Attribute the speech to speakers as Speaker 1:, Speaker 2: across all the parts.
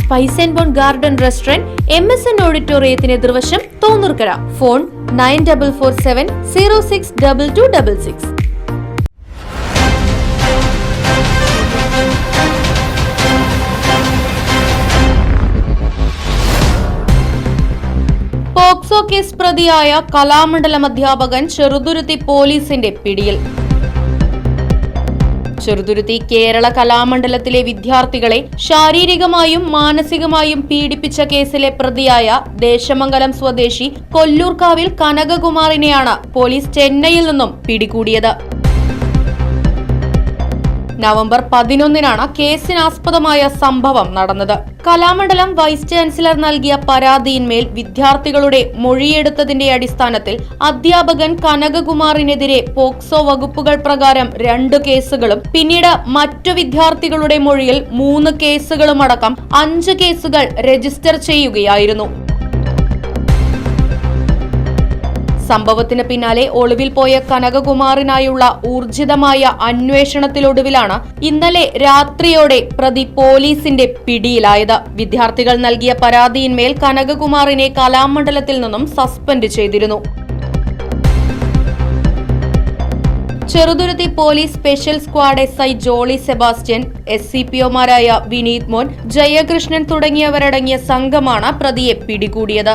Speaker 1: Spice and Bone Garden Restaurant M S N ഓഡിറ്റോറിയത്തിന് എതിർവശം Thonnurkara. Phone nine double four seven zero six double two double six POCSO case പ്രതിയായ കലാമണ്ഡലം അധ്യാപകൻ ചെറുതുരുത്തി പോലീസിന്റെ പിടിയിൽ. ചെറുതുരുത്തി കേരള കലാമണ്ഡലത്തിലെ വിദ്യാർത്ഥികളെ ശാരീരികമായും മാനസികമായും പീഡിപ്പിച്ച കേസിലെ പ്രതിയായ ദേശമംഗലം സ്വദേശി കൊല്ലൂർക്കാവിൽ കനകകുമാറിനെയാണ് പോലീസ് ചെന്നൈയിൽ നിന്നും പിടികൂടിയത്. നവംബർ പതിനൊന്നിനാണ് കേസിനാസ്പദമായ സംഭവം നടന്നത്. കലാമണ്ഡലം വൈസ് ചാൻസലർ നൽകിയ പരാതിയിന്മേൽ വിദ്യാർത്ഥികളുടെ മൊഴിയെടുത്തതിന്റെ അടിസ്ഥാനത്തിൽ അധ്യാപകൻ കനകകുമാറിനെതിരെ പോക്സോ വകുപ്പുകൾ പ്രകാരം രണ്ട് കേസുകളും പിന്നീട് മറ്റു വിദ്യാർത്ഥികളുടെ മൊഴിയിൽ മൂന്ന് കേസുകളുമടക്കം അഞ്ച് കേസുകൾ രജിസ്റ്റർ ചെയ്യുകയായിരുന്നു. സംഭവത്തിന് പിന്നാലെ ഒളിവിൽ പോയ കനകകുമാറിനായുള്ള ഊർജിതമായ അന്വേഷണത്തിലൊടുവിലാണ് ഇന്നലെ രാത്രിയോടെ പ്രതി പോലീസിന്റെ പിടിയിലായത്. വിദ്യാർത്ഥികൾ നൽകിയ പരാതിയിന്മേൽ കനകകുമാറിനെ കലാമണ്ഡലത്തിൽ നിന്നും സസ്പെൻഡ് ചെയ്തിരുന്നു. Cheruthuruthy police special squad S I Jolly Sebastian S C P ഒമാരായ Vineeth മോൻ ജയകൃഷ്ണൻ തുടങ്ങിയവരടങ്ങിയ സംഘമാണ് പ്രതിയെ പിടികൂടിയത്.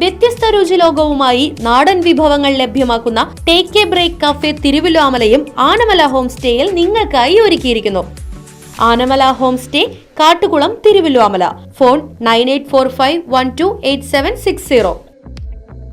Speaker 1: വ്യത്യസ്ത രുചി ലോകവുമായി നാടൻ വിഭവങ്ങൾ ലഭ്യമാക്കുന്ന ടേക്ക് എ ബ്രേക്ക് കഫേ തിരുവിലാമലയും ആനമല ഹോം സ്റ്റേയിൽ നിങ്ങൾക്കായി ഒരുക്കിയിരിക്കുന്നു. Anamala homestay Kattukulam Thiruvilwamala phone nine eight four five one two eight seven six zero.